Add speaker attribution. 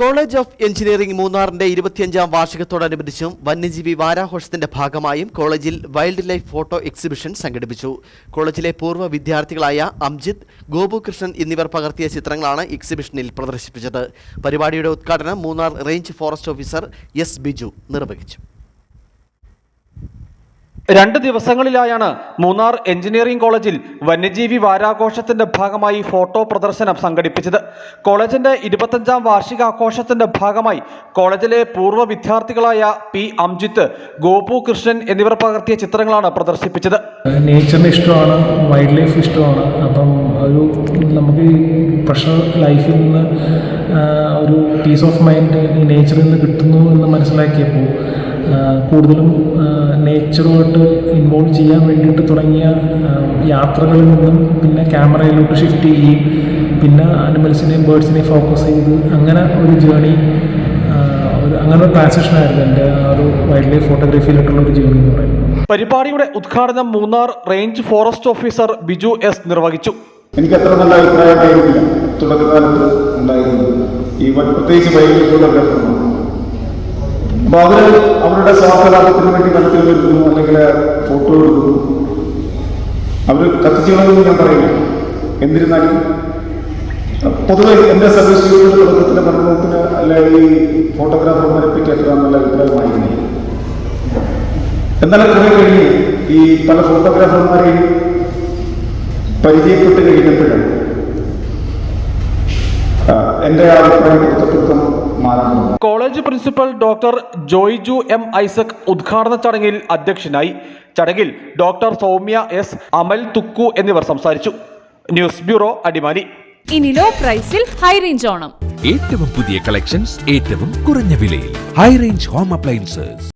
Speaker 1: College of engineering മൂന്നാറിന്റെ ഇരുപത്തിയഞ്ചാം വാർഷികത്തോടനുബന്ധിച്ചും വന്യജീവി വാരാഘോഷത്തിന്റെ ഭാഗമായും കോളേജിൽ വൈൽഡ് ലൈഫ് ഫോട്ടോ എക്സിബിഷൻ സംഘടിപ്പിച്ചു. കോളേജിലെ പൂർവ വിദ്യാർത്ഥികളായ അംജിത് ഗോപുകൃഷ്ണൻ എന്നിവർ പകർത്തിയ ചിത്രങ്ങളാണ് എക്സിബിഷനിൽ പ്രദർശിപ്പിച്ചത്. പരിപാടിയുടെ ഉദ്ഘാടനം Munnar range forest officer S Biju നിർവഹിച്ചു.
Speaker 2: രണ്ട് ദിവസങ്ങളിലായാണ് മൂന്നാർ എഞ്ചിനീയറിംഗ് കോളേജിൽ വന്യജീവി വാരാഘോഷത്തിന്റെ ഭാഗമായി ഫോട്ടോ പ്രദർശനം സംഘടിപ്പിച്ചത്. കോളേജിന്റെ ഇരുപത്തഞ്ചാം വാർഷികാഘോഷത്തിന്റെ ഭാഗമായി കോളേജിലെ പൂർവ വിദ്യാർത്ഥികളായ പി അംജിത്ത് ഗോപു കൃഷ്ണൻ എന്നിവർ പകർത്തിയ ചിത്രങ്ങളാണ് പ്രദർശിപ്പിച്ചത്.
Speaker 3: നേച്ചറിന് ഇഷ്ടമാണ് വൈൽഡ് ലൈഫ് ഇഷ്ടമാണ്. അപ്പം ഒരു നമുക്ക് പ്രഷർ ലൈഫിൽ നിന്ന് ഒരു പീസ് ഓഫ് മൈൻഡ് ഈ നേച്ചറിൽ നിന്ന് കിട്ടുന്നു എന്ന് മനസ്സിലാക്കിയപ്പോൾ കൂടുതലും നേച്ചറുമായിട്ട് ഇൻവോൾവ് ചെയ്യാൻ വേണ്ടിയിട്ട് തുടങ്ങിയ യാത്രകളിൽ നിന്നും പിന്നെ ക്യാമറയിലോട്ട് ഷിഫ്റ്റ് ചെയ്യുകയും പിന്നെ അനിമൽസിനെയും ബേഡ്സിനെയും ഫോക്കസ് ചെയ്ത് അങ്ങനെ ഒരു ജേണി ഒരു അങ്ങനെ ഒരു ട്രാൻസാക്ഷനായിരുന്നു എന്റെ ആ ഒരു വൈൽഡ് ലൈഫ് ഫോട്ടോഗ്രാഫിയിലോട്ടുള്ള ഒരു ജേണി എന്ന് പറയുന്നത്.
Speaker 2: പരിപാടിയുടെ ഉദ്ഘാടനം Munnar range forest officer Biju S നിർവഹിച്ചു.
Speaker 4: എനിക്ക് അത്ര നല്ല അഭിപ്രായം തുടക്കകാലത്ത് ഉണ്ടായിരുന്നു ഈ പ്രത്യേകിച്ച് വൈകിട്ട് ഫോട്ടോഗ്രാഫർമാർ അപ്പോൾ അവർ അവരുടെ സ്വാർത്ഥലാഭത്തിന് വേണ്ടി കണക്കിൽ വരുന്നു അല്ലെങ്കിൽ ഫോട്ടോ എടുക്കുന്നു. അവർ കത്തിച്ചുകളെന്ന് ഞാൻ പറയുന്നു. എന്നിരുന്നാലും പൊതുവെ എന്റെ സർവീസ് ജോലിയുടെ തുടക്കത്തിലെ പഠനത്തിന് അല്ലെങ്കിൽ ഈ ഫോട്ടോഗ്രാഫർമാരെ പറ്റി അത്ര നല്ല അഭിപ്രായമായിരുന്നു എന്നാൽ കുറെ കഴിഞ്ഞ് ഈ പല ഫോട്ടോഗ്രാഫർമാരെയും പരിചയപ്പെട്ട് കഴിഞ്ഞപ്പോഴാണ് എന്റെ എന്റെ ആ അഭിപ്രായം
Speaker 2: college principal doctor Joyju M Isaac ഉദ്ഘാടന ചടങ്ങിൽ അധ്യക്ഷനായി ചടങ്ങിൽ ഡോക്ടർ സൗമ്യ എസ് അമൽ തുക്കു എന്നിവർ സംസാരിച്ചു. News bureau Adimali.
Speaker 5: ഇനി ലോ പ്രൈസിൽ ഹൈ റേഞ്ച് ഓണം.
Speaker 6: ഏറ്റവും പുതിയ കളക്ഷൻസ് ഏറ്റവും കുറഞ്ഞ വിലയിൽ. High range home appliances